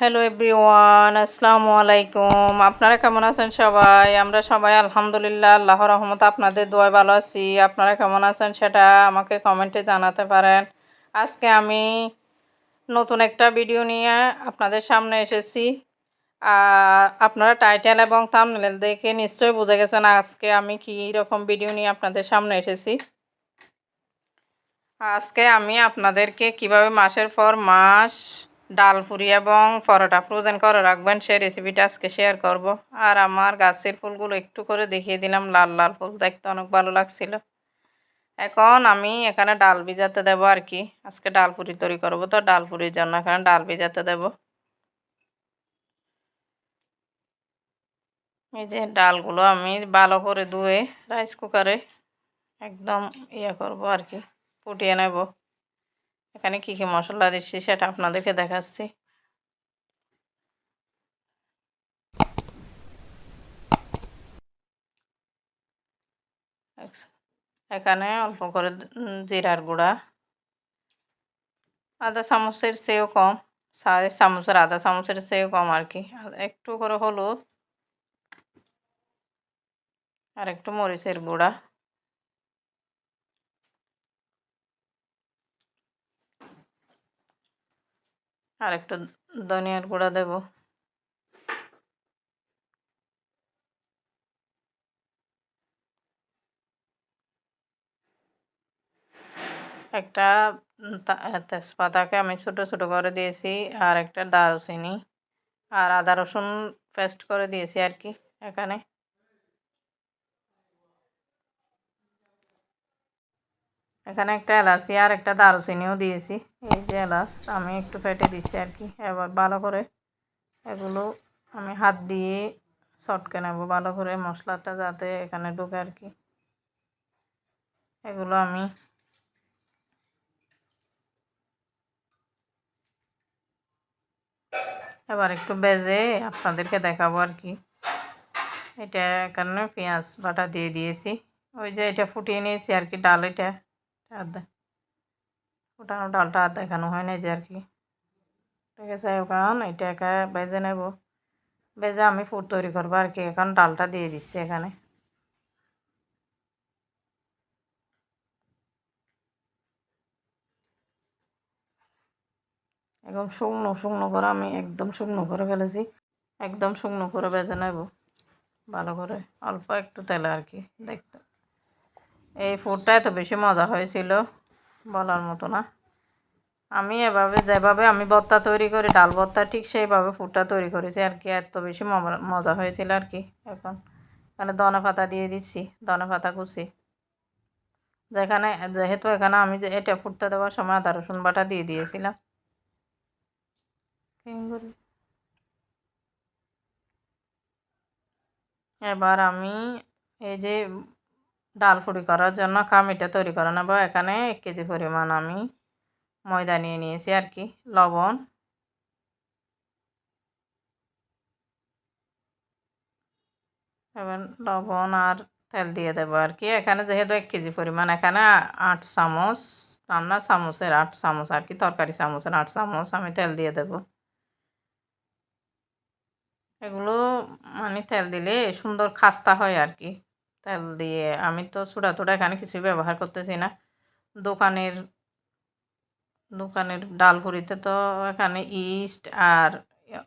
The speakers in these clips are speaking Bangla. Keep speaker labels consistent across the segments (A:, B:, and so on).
A: হ্যালো এভরিওয়ান আসসালামু আলাইকুম আপনারা কেমন আছেন সবাই আমরা সবাই আলহামদুলিল্লাহ আল্লাহ রহমত আপনাদের দোয়ায় ভালো আছি আপনারা কেমন আছেন সেটা আমাকে কমেন্টে জানাতে পারেন আজকে আমি নতুন একটা ভিডিও নিয়ে আপনাদের সামনে এসেছি আর আপনারা টাইটেল এবং থাম্বনেল দেখে নিশ্চয়ই বুঝে গেছেন আজকে আমি কী রকম ভিডিও নিয়ে আপনাদের সামনে এসেছি আজকে আমি আপনাদেরকে কীভাবে মাসের পর মাস ডাল পুরি এবং পরোটা ফ্রোজেন করে রাখবেন, সেই রেসিপিটা আজকে শেয়ার করব। আর আমার গাছের ফুলগুলো একটু করে দেখিয়ে দিলাম, লাল লাল ফুল দেখতে অনেক ভালো লাগছিল। এখন আমি এখানে ডাল ভিজাতে দেবো আর কি। আজকে ডাল পুরি তৈরি করব, তো ডাল পুরির জন্য এখানে ডাল ভিজাতে দেবো। এই যে ডালগুলো আমি ভালো করে ধুয়ে রাইস কুকারে একদম ইয়ে করব আর কি, ফুটিয়ে নেব। এখানে কী কী মশলা দিচ্ছি সেটা আপনাদেরকে দেখাচ্ছি। এখানে অল্প করে জিরার গুঁড়া। আধা চামচের চেয়েও কম সাড়ে চামচের আধা চামচের চেয়েও কম আর কি। একটু করে হলুদ আর একটু মরিচের গুঁড়া। আর একটু ধনিয়ার গুঁড়া দেব। একটা তেজপাতাকে আমি ছোট ছোট করে দিয়েছি, আর একটা দারুচিনি, আর আদা রসুন পেস্ট করে দিয়েছি আর কি এখানে। এখানে একটা এলাচি আর একটা দারুচিনিও দিয়েছি। এই যে এলাচ, আমি একটু ফেটে দিচ্ছি আর কি। এবার ভালো করে এগুলো আমি হাত দিয়ে চটকে নেব, ভালো করে মশলাটা যাতে এখানে ঢুকে আর কি। এগুলো আমি এবার একটু বেজে আপনাদেরকে দেখাবো আর কি। এটা এখানে পেঁয়াজ বাটা দিয়ে দিয়েছি। ওই যে এটা ফুটিয়ে নিয়েছি আর কি, ডাল এটা। ফুটানো ডালটা আর দেখানো হয় না যে আর কি। ঠিক আছে এখন এটা একা বেজে নেব। বেজে আমি ফুড তৈরি করব আর কি, এখন ডালটা দিয়ে দিচ্ছি এখানে। একদম শুকনো শুকনো করে আমি একদম শুকনো করে ফেলেছি। একদম শুকনো করে বেজে নেব। ভালো করে, অল্প একটু তেলে আর কি, দেখতে। এই ফুডটা এত বেশি মজা হয়েছিল বলার মতো না। আমি এভাবে, যেভাবে আমি ভর্তা তৈরি করি, ডাল ভর্তা ঠিক সেইভাবে ফুডটা তৈরি করেছি আর কি, এত বেশি মজা হয়েছিল আর কি এখন। এখানে দনে পাতা দিয়ে দিচ্ছি দনে পাতা কুচি। যেখানে, যেহেতু এখানে আমি যে এটা ফুটতে দেওয়ার সময় আদা, রসুন বাটা দিয়ে দিয়েছিলাম। এবার আমি এই যে ডাল ফুড়ি করার জন্য কামিটা তৈরি করে নেব। এখানে এক কেজি পরিমাণ আমি ময়দা নিয়ে নিয়েছি আর কি, লবণ। এবার লবণ আর তেল দিয়ে দেবো আর কি। এখানে যেহেতু এক কেজি পরিমাণ, এখানে আট চামচ, রান্না চামচের আট চামচ আর কি, তরকারি চামচের আট চামচ আমি তেল দিয়ে দেব। এগুলো মানে তেল দিলে সুন্দর খাস্তা হয় আর কি। তেল দিয়ে আমি তো ছোটা ছোটা এখানে কিছুই ব্যবহার করতেছি না। দোকানের দোকানের ডাল পুরিতে তো এখানে ইস্ট আর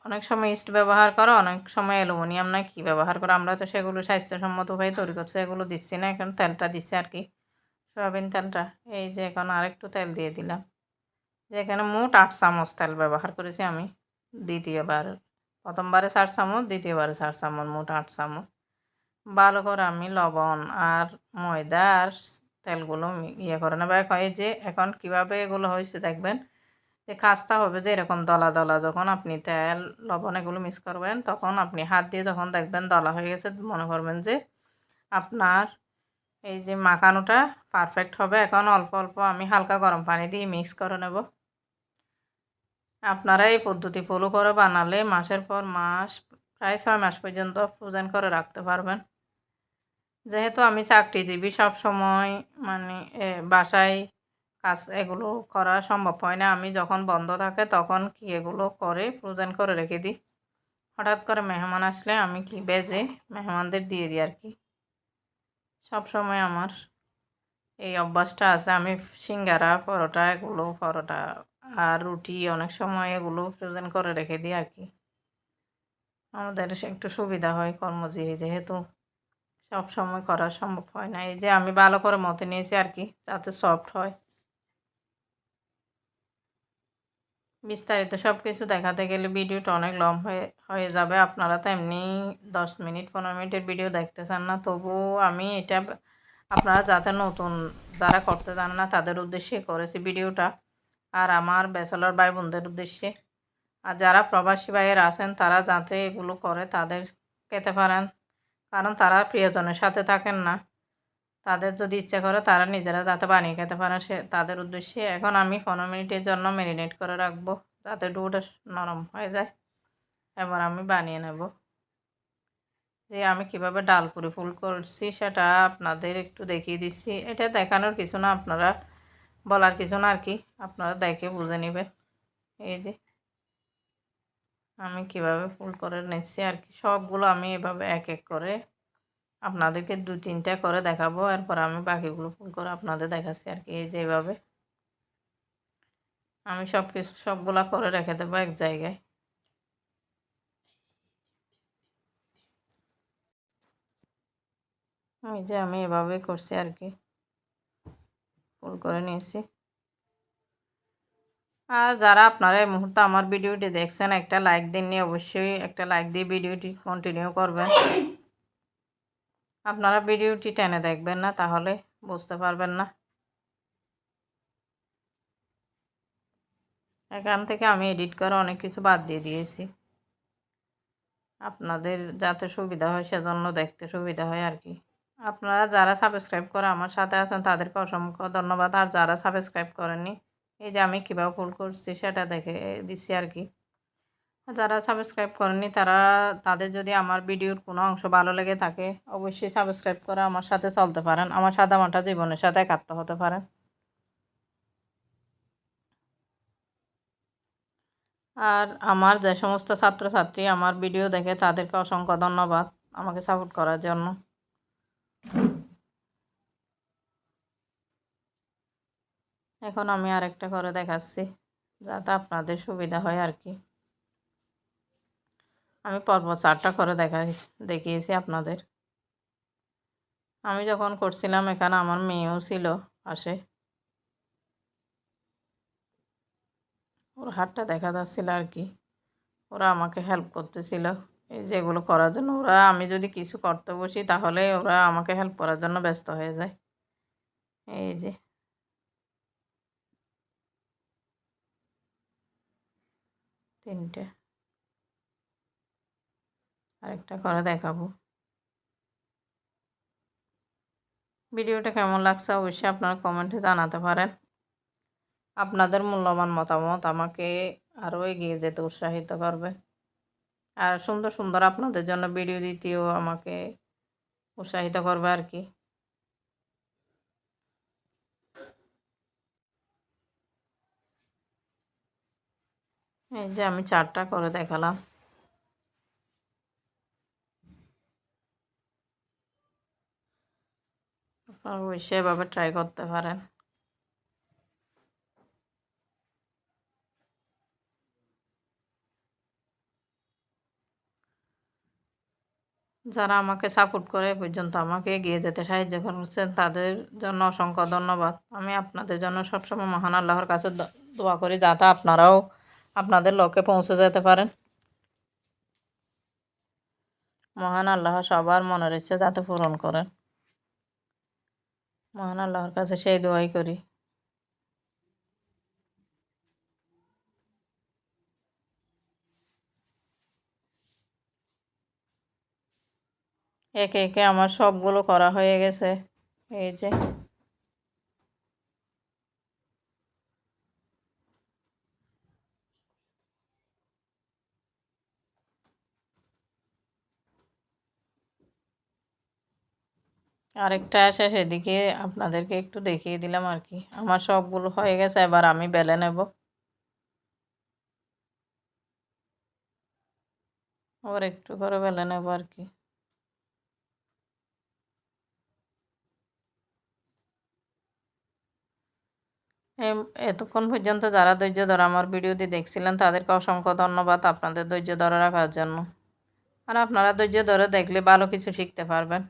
A: অনেক সময় ইস্ট ব্যবহার করো, অনেক সময় অ্যালুমিনিয়াম না কি ব্যবহার করো? আমরা তো সেগুলো স্বাস্থ্যসম্মত হয়ে তৈরি করছি, এগুলো দিচ্ছি না, এখন তেলটা দিচ্ছি আর কি। সয়াবিন তেলটা, এই যে এখন আরেকটু তেল দিয়ে দিলাম। যে এখানে মোট আট চামচ তেল ব্যবহার করেছি আমি, দ্বিতীয়বার, প্রথমবারে চার চামচ, দ্বিতীয়বারে চার চামচ, মোট আট চামচ। ভালো করে আমি লবণ আর ময়দা আর তেলগুলো ইয়ে করে নেব। এখন এই যে, এখন কীভাবে এগুলো হয়েছে দেখবেন যে খাস্তা হবে যে এরকম দলা দলা, যখন আপনি তেল, লবণ এগুলো মিক্স করবেন তখন আপনি হাত দিয়ে যখন দেখবেন দলা হয়ে গেছে, মনে করবেন যে আপনার এই যে মাখানোটা পারফেক্ট হবে। এখন অল্প অল্প আমি হালকা গরম পানি দিয়ে মিক্স করে নেব। আপনারা এই পদ্ধতি ফলো করে বানালে মাসের পর মাস, প্রায় ছয় মাস পর্যন্ত ফ্রোজেন করে রাখতে পারবেন। যেহেতু আমি চাকরিজীবী সব সময় মানে বাসায় কাজ এগুলো করা সম্ভব হয় না। আমি যখন বন্ধ থাকে তখন কি এগুলো করে ফ্রোজেন করে রেখে দিই। হঠাৎ করে মেহমান আসলে আমি কি বেজে মেহমানদের দিয়ে দিই আর কি সব সময় আমার এই অভ্যাসটা আছে। আমি সিঙ্গারা, পরোটা এগুলো, পরোটা আর রুটি অনেক সময় এগুলো ফ্রোজেন করে রেখে দিই আর কি আমাদের একটু সুবিধা হয় কর্মজীবী যেহেতু। সব সময় করা সম্ভব হয় না। এই যে আমি ভালো করে মতে নিয়েছি আর কি, যাতে সফট হয়। বিস্তারিত সব কিছু দেখাতে গেলে ভিডিওটা অনেক লং হয়ে হয়ে যাবে। আপনারা তো এমনি দশ মিনিট, পনেরো মিনিটের ভিডিও দেখতে চান না। তবুও আমি এটা আপনারা যাতে নতুন যারা করতে জানেন না, তাদের উদ্দেশ্যে করেছি ভিডিওটা। আর আমার ব্যাচেলর ভাই বোনদের উদ্দেশ্যে। আর যারা প্রবাসী ভাইয়ের আছেন, তারা যাতে এগুলো করে, তাদের খেতে পারেন? কারণ তারা প্রিয়জনের সাথে থাকেন না। তাদের যদি ইচ্ছা করে তারা নিজেরা যাতে বানিয়ে খেতে পারে, সে তাদের উদ্দেশ্যে এখন আমি পনেরো মিনিটের জন্য ম্যারিনেট করে রাখব, যাতে ডুটা নরম হয়ে যায়। এবার আমি বানিয়ে নেব। যে আমি কীভাবে ডাল পুরি ফুল করছি সেটা আপনাদের একটু দেখিয়ে দিচ্ছি। এটা দেখানোর কিছু না, আপনারা বলার কিছু না আর কি, আপনারা দেখে বুঝে নেবেন। এই যে আমি কীভাবে ফুল করে নিচ্ছি আর কি? সবগুলো আমি এভাবে এক এক করে আপনাদেরকে দু তিনটা করে দেখাবো। এরপর আমি বাকিগুলো ফুল করে আপনাদের দেখাচ্ছি আর কি, এই যে এভাবে। আমি সব কিছু সবগুলা করে রেখে দেবো এক জায়গায়। এই যে আমি এভাবেই করছি আর কি। ফুল করে নিয়েছি। আর যারা আপনারা এই মুহূর্তে আমার ভিডিওটি দেখছেন, একটা লাইক দিননি অবশ্যই একটা লাইক দিয়ে ভিডিওটি কন্টিনিউ করবেন। আপনারা ভিডিওটি টেনে দেখবেন না, তাহলে বুঝতে পারবেন না। এখান থেকে আমি এডিট করে অনেক কিছু বাদ দিয়ে দিয়েছি। আপনাদের যাতে সুবিধা হয়, সেজন্য দেখতে সুবিধা হয় আর কি। আপনারা যারা সাবস্ক্রাইব করে আমার সাথে আছেন, তাদেরকে অসংখ্য ধন্যবাদ। আর যারা সাবস্ক্রাইব করেননি এই যে আমি কীভাবে ফুল করছি সেটা দেখে দিচ্ছি আর কি। যারা সাবস্ক্রাইব করেনি তারা, তাদের যদি আমার ভিডিওর কোনো অংশ ভালো লেগে থাকে, অবশ্যই সাবস্ক্রাইব করে আমার সাথে চলতে পারেন। আমার সাদা মাটা জীবনের সাথে একাত্ম হতে পারেন আর আমার যে সমস্ত ছাত্রছাত্রী আমার ভিডিও দেখে তাদেরকে অসংখ্য ধন্যবাদ আমাকে সাপোর্ট করার জন্য। এখন আমি আরেকটা করে দেখাচ্ছি, যাতে আপনাদের সুবিধা হয় আর কি। আমি পরপর চারটা করে দেখা দেখিয়েছি আপনাদের। আমি যখন করছিলাম, এখানে আমার মেয়েও ছিল আসে ওর হাতটা দেখা যাচ্ছিল আর কি। ওরা আমাকে হেল্প করতেছিল। এই যেগুলো করার জন্য, ওরা আমি যদি কিছু করতে বসি, তাহলে ওরা আমাকে হেল্প করার জন্য ব্যস্ত হয়ে যায়। এই যে। তিনটে। আরেকটা করে দেখাবো। ভিডিওটা কেমন লাগছে অবশ্যই আপনারা কমেন্টে জানাতে পারেন। আপনাদের মূল্যবান মতামত আমাকে আরও এগিয়ে যেতে উৎসাহিত করবে। আর সুন্দর সুন্দর আপনাদের জন্য ভিডিও দিতেও আমাকে উৎসাহিত করবে আর কি। এই যে আমি চারটা করে দেখালাম। আপনারা অবশ্যই ট্রাই করতে পারেন। যারা আমাকে সাপোর্ট করে পর্যন্ত আমাকে এগিয়ে যেতে সাহায্য করছেন, তাদের জন্য অসংখ্য ধন্যবাদ। আমি আপনাদের জন্য সবসময় মহান আল্লাহর কাছে দোয়া করি, যাতে আপনারাও আপনাদের লক্ষ্যে পৌঁছে যেতে পারেন। মহান আল্লাহ সবার মনের ইচ্ছা যাতে পূরণ করেন। মহান আল্লাহর কাছে সেই দোয়াই করি। একে একে আমার সবগুলো করা হয়ে গেছে। এই যে আরেকটা আছে সেদিকে আপনাদেরকে একটু দেখিয়ে দিলাম আর কি। আমার সবগুলো হয়ে গেছে, এবার আমি বেলে নেব। আবার একটু করে বেলে নেব আর কি। এতক্ষণ পর্যন্ত যারা ধৈর্য ধরে আমার ভিডিওটি দেখছিলেন, তাদেরকে অসংখ্য ধন্যবাদ আপনাদের ধৈর্য ধরে রাখার জন্য। আর আপনারা ধৈর্য ধরে দেখলে ভালো কিছু শিখতে পারবেন।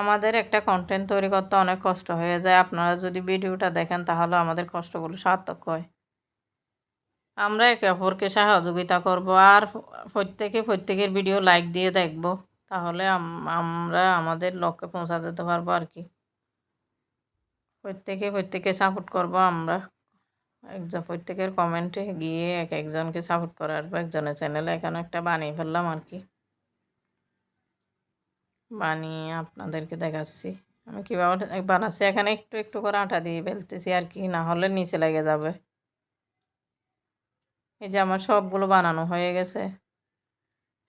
A: আমাদের একটা কন্টেন্ট তৈরি করতে অনেক কষ্ট হয়ে যায়। আপনারা যদি ভিডিওটা দেখেন, তাহলে আমাদের কষ্টগুলো সার্থক হয়। আমরা একে অপরকে সহযোগিতা করব আর প্রত্যেকে প্রত্যেকের ভিডিও লাইক দিয়ে দেখব। তাহলে আমরা আমাদের লক্ষ্যে পৌঁছা যেতে পারব আর কি। প্রত্যেকে প্রত্যেকে সাপোর্ট করব আমরা। একজন প্রত্যেকের কমেন্টে গিয়ে এক একজনকে সাপোর্ট করে আসব একজনের চ্যানেলে এখানে একটা বানিয়ে ফেললাম আর কি। বানিয়ে আপনাদেরকে দেখাচ্ছি। আমি কীভাবে বানাচ্ছি। এখানে একটু একটু করে আটা দিয়ে ফেলতেছি আর কি, না হলে নিচে লেগে যাবে। এই যে আমার সবগুলো বানানো হয়ে গেছে।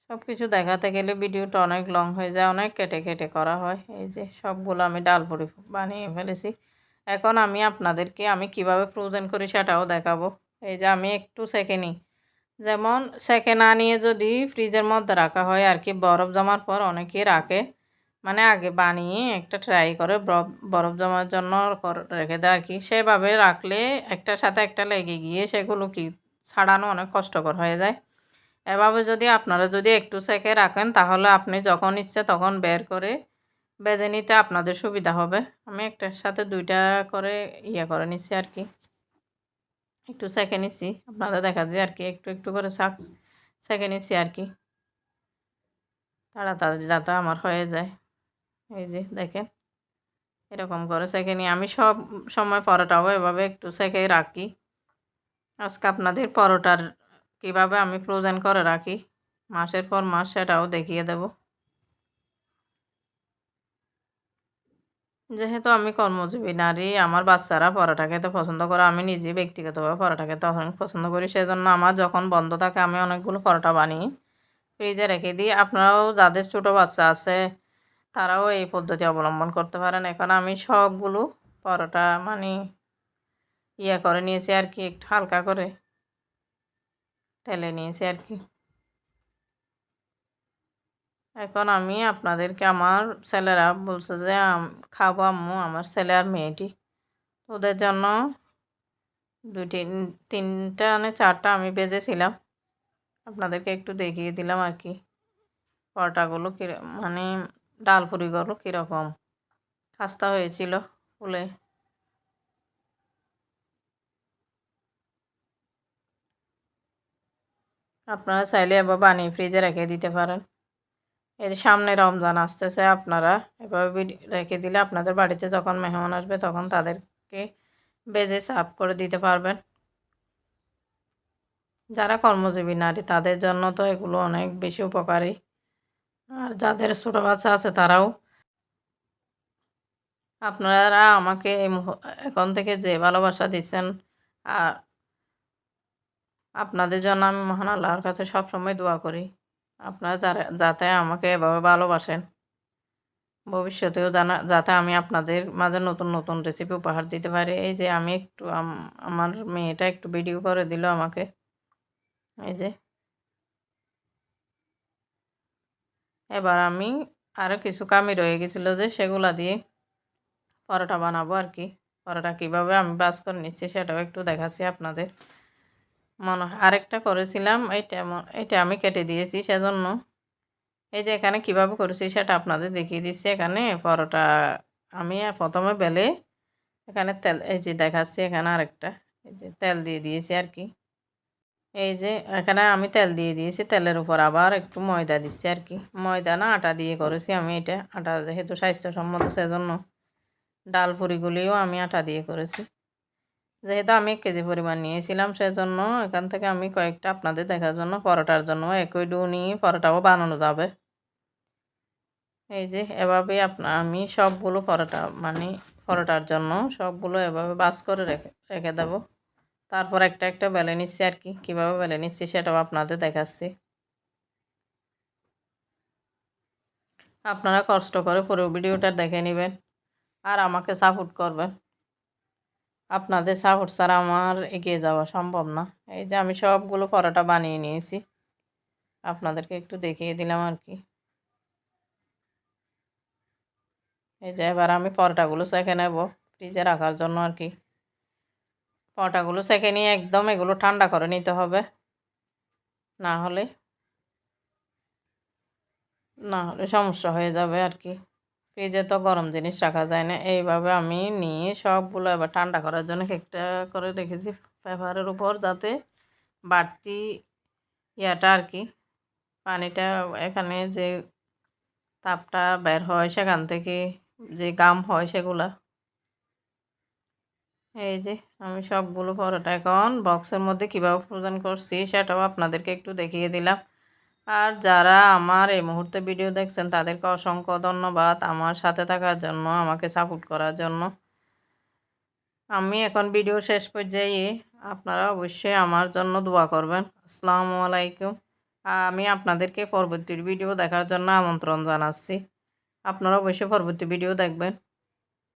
A: সব কিছু দেখাতে গেলে ভিডিওটা অনেক লং হয়ে যায়, অনেক কেটে কেটে করা হয়। এই যে সবগুলো আমি ডাল পুরি বানিয়ে ফেলেছি। এখন আমি আপনাদেরকে আমি কীভাবে ফ্রোজেন করি সেটাও দেখাবো। এই যে আমি একটু সেকে যেমন সেকে না নিয়ে যদি ফ্রিজের মধ্যে রাখা হয়, আর কি বরফ জমার পর অনেকে রাখে। মানে আগে বানিয়ে একটা ট্রাই করে বরফ জমার জন্য রেখে দেয়, আর কি। সেভাবে রাখলে একটার সাথে একটা লেগে গিয়ে সেগুলো কি ছাড়ানো অনেক কষ্টকর হয়ে যায়। এভাবে যদি আপনারা যদি একটু সেকে রাখেন, তাহলে আপনি যখন ইচ্ছে তখন বের করে বেজে নিতে আপনাদের সুবিধা হবে। আমি একটার সাথে দুইটা করে ইয়ে করে নিচ্ছি আর কি। একটু সেকে নিচ্ছি আপনাদের দেখা যায় আর কি, একটু একটু করে শাক সেকে নিচ্ছি আর কি। তাড়াতাড়ি যাতে আমার হয়ে যায়। এই যে, দেখেন। এরকম করে সেকে নিয়ে আমি সব সময় পরোটাও এভাবে একটু সেকে রাখি। আজকে আপনাদের পরোটার কীভাবে আমি ফ্রোজেন করে রাখি, মাসের পর মাস সেটাও দেখিয়ে দেব। যেহেতু আমি কর্মজীবী নারী, আমার বাচ্চারা পরোটা খেতে পছন্দ করে, আমি নিজে ব্যক্তিগতভাবে পরোটা খেতে অনেক পছন্দ করি। সেজন্য আমার যখন বন্ধ থাকে, আমি অনেকগুলো পরোটা বানিয়ে ফ্রিজে রেখে দিই। আপনারাও যাদের ছোটো বাচ্চা আছে, তারাও এই পদ্ধতি অবলম্বন করতে পারেন। এখন আমি সবগুলো পরোটা মানে ইয়ে করে নিয়েছি আর কি, একটু হালকা করে টেলে নিয়েছি আর কি। এখন আমি আপনাদেরকে আমার ছেলেরা বলছে যে খাব আম্মু, আমার ছেলে আর মেয়েটি। ওদের জন্য দুটি তিনটা মানে চারটা আমি বেজেছিলাম। আপনাদেরকে একটু দেখিয়ে দিলাম আর কি। পরোটাগুলো কী মানে ডাল পুরিগুলো কীরকম? খাস্তা হয়েছিল ফুলে আপনারা চাইলে এবার বানিয়ে ফ্রিজে রেখে দিতে পারেন। এর সামনে রমজান আসতেছে আপনারা এভাবে রেখে দিলে আপনাদের বাড়িতে যখন মেহমান আসবে তখন তাদেরকে বেজে সাফ করে দিতে পারবেন। যারা কর্মজীবী নারী, তাদের জন্য তো এগুলো অনেক বেশি উপকারী। আর যাদের ছোটো বাচ্চা আছে তারাও। আপনারা আমাকে এই এখন থেকে যে ভালোবাসা দিচ্ছেন, আর আপনাদের জন্য আমি মহান আল্লাহর কাছে সবসময় দোয়া করি। আপনারা যারা, যাতে আমাকে এভাবে ভালোবাসেন। ভবিষ্যতেও জানা, যাতে আমি আপনাদের মাঝে নতুন নতুন রেসিপি উপহার দিতে পারি। এই যে আমি একটু আমার মেয়েটা একটু ভিডিও করে দিল আমাকে। এই যে। এবার আমি আরও কিছু কামি রয়ে গেছিল যে সেগুলা দিয়ে পরোটা বানাবো আর কি। পরোটা কীভাবে আমি বাস করে নিচ্ছি সেটাও একটু দেখাচ্ছি আপনাদের। মনে হয়। আরেকটা করেছিলাম এইটা এটা আমি কেটে দিয়েছি সেজন্য। এই যে এখানে কীভাবে করেছি সেটা আপনাদের দেখিয়ে দিচ্ছি। এখানে পরোটা আমি প্রথমে বেলে এখানে তেল, এই যে দেখাচ্ছি এখানে আরেকটা, এই যে তেল দিয়ে দিয়েছি আর কি। এই যে এখানে আমি তেল দিয়ে দিয়েছি, তেলের উপর আবার একটু ময়দা দিচ্ছি আর কি। ময়দা না আটা দিয়ে করেছি আমি এটা, আটা যেহেতু স্বাস্থ্যসম্মত সেজন্য। ডাল পুরিগুলিও আমি আটা দিয়ে করেছি। যেহেতু আমি এক কেজি পরিমাণ নিয়েছিলাম, সেজন্য এখান থেকে আমি কয়েকটা আপনাদের দেখার জন্য পরোটার জন্য একই ডু নিয়ে পরোটাও বানানো যাবে। এই যে এভাবে আপনা, আমি সবগুলো পরোটা মানে পরোটার জন্য সবগুলো এভাবে বাস করে রেখে রেখে দেব। তারপর একটা একটা বেলে নিচ্ছি আর কি, কীভাবে বেলে নিচ্ছি সেটাও আপনাদের দেখাচ্ছি। আপনারা কষ্ট করে পুরো ভিডিওটা দেখে নেবেন আর আমাকে সাপোর্ট করবেন। আপনাদের সাপোর্ট ছাড়া আমার এগিয়ে যাওয়া সম্ভব না। এই যে আমি সবগুলো পরোটা বানিয়ে নিয়েছি। আপনাদেরকে একটু দেখিয়ে দিলাম আর কি। এই যে এবার আমি পরোটাগুলো সেঁকে নেব ফ্রিজে রাখার জন্য আর কি। পরোটাগুলো সেঁকে নিয়ে একদম এগুলো ঠান্ডা করে নিতে হবে। না হলে না হলে সমস্যা হয়ে যাবে আর কি। ফ্রিজে তো গরম জিনিস রাখা যায় না। এইভাবে আমি নিয়ে সবগুলো এবার ঠান্ডা করার জন্য কেকটা করে রেখেছি পেপারের উপর যাতে বাড়তি ইয়াটা আর কি, পানিটা এখানে যে তাপটা বের হয় সেখান থেকে যে গাম হয় সেগুলা। এই যে আমি সবগুলো পরোটা এখন বক্সের মধ্যে কীভাবে ফ্রোজেন করছি সেটাও আপনাদেরকে একটু দেখিয়ে দিলাম। আর যারা আমার এই মুহূর্তে ভিডিও দেখছেন, তাদেরকে অসংখ্য ধন্যবাদ আমার সাথে থাকার জন্য, আমাকে সাপোর্ট করার জন্য। আমি এখন ভিডিও শেষ পর্যায়ে, আপনারা অবশ্যই আমার জন্য দোয়া করবেন। আসসালামু আলাইকুম। আমি আপনাদেরকে পরবর্তী ভিডিও দেখার জন্য আমন্ত্রণ জানাচ্ছি। আপনারা অবশ্যই পরবর্তী ভিডিও দেখবেন।